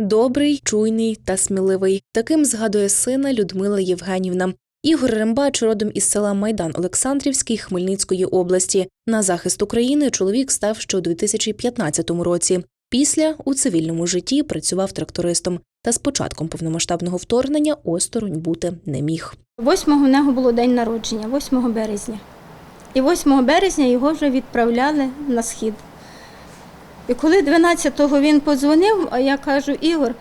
добрий, чуйний та сміливий. Таким згадує сина Людмила Євгенівна. Ігор Рембач родом із села Майдан Олександрівський Хмельницької області. На захист України чоловік став ще у 2015 році. Після у цивільному житті працював трактористом та з початком повномасштабного вторгнення осторонь бути не міг. 8 в нього було день народження, 8 березня. І 8 березня його вже відправляли на схід. І коли 12-го він подзвонив, а я кажу, Ігор,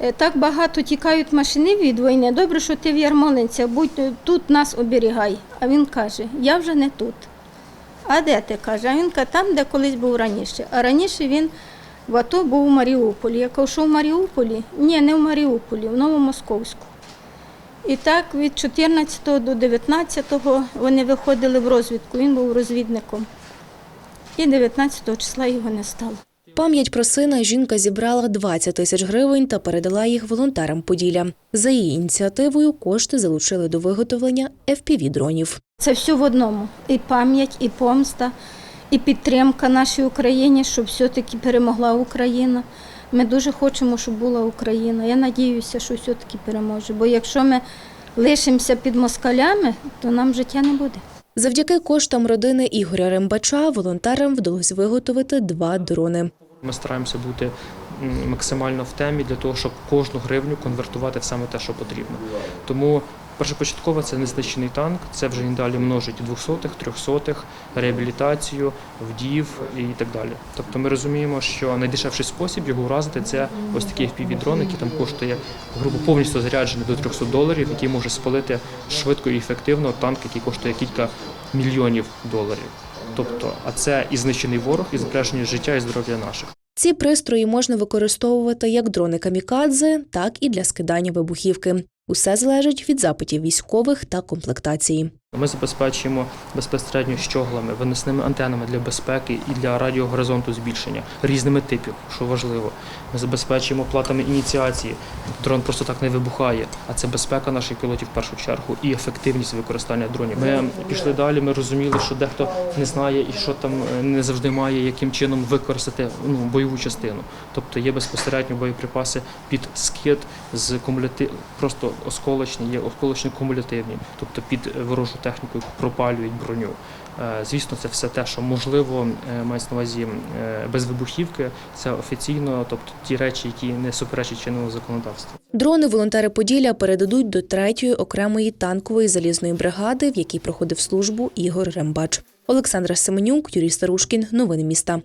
е, так багато тікають машини від війни, добре, що ти в Ярмолинці, будь тут нас оберігай. А він каже, я вже не тут. А де ти каже? А він каже, там, де колись був раніше. А раніше він в АТО був у Маріуполі. Я кажу, що в Маріуполі? Ні, не в Маріуполі, в Новомосковську. І так від 14 до 19 вони виходили в розвідку. Він був розвідником. І 19 числа його не стало. Пам'ять про сина жінка зібрала 20 тисяч гривень та передала їх волонтерам Поділля. За її ініціативою кошти залучили до виготовлення FPV-дронів. Це все в одному. І пам'ять, і помста, і підтримка нашій Україні, щоб все-таки перемогла Україна. Ми дуже хочемо, щоб була Україна. Я надіюся, що все-таки переможе. Бо якщо ми лишимося під москалями, то нам життя не буде. Завдяки коштам родини Ігоря Рембача волонтерам вдалося виготовити два дрони. Ми стараємося бути максимально в темі для того, щоб кожну гривню конвертувати в саме те, що потрібно. Тому першопочатково це незначний танк, це вже він далі множить двохсотих, трьохсотих, реабілітацію, вдів і так далі. Тобто ми розуміємо, що найдешевший спосіб його вразити це ось такий FPV-дрон, який там коштує грубо повністю заряджений до 300 доларів, який може спалити швидко і ефективно танк, який коштує кілька мільйонів доларів. Тобто, а це і знищений ворог, і збереження життя і здоров'я наших. Ці пристрої можна використовувати як дрони камікадзе, так і для скидання вибухівки. Усе залежить від запитів військових та комплектації. Ми забезпечуємо безпосередньо щоглами, виносними антенами для безпеки і для радіогоризонту збільшення різними типів, що важливо. Ми забезпечуємо платами ініціації. Дрон просто так не вибухає, а це безпека наших пілотів в першу чергу і ефективність використання дронів. Ми пішли далі. Ми розуміли, що дехто не знає і що там е, не завжди має, яким чином використати ну, бойову частину. Тобто є безпосередньо боєприпаси під скид з кумулятив, просто осколочні, є осколочно кумулятивні, тобто під ворожу яку пропалюють броню. Е, Звісно, це все те, що можливо е, мається на увазі е, без вибухівки. Це офіційно, тобто ті речі, які не суперечать чинному законодавству. Дрони волонтери Поділля передадуть до третьої окремої танкової залізної бригади, в якій проходив службу Ігор Рембач. Олександра Семенюк, Юрій Старушкін. Новини міста.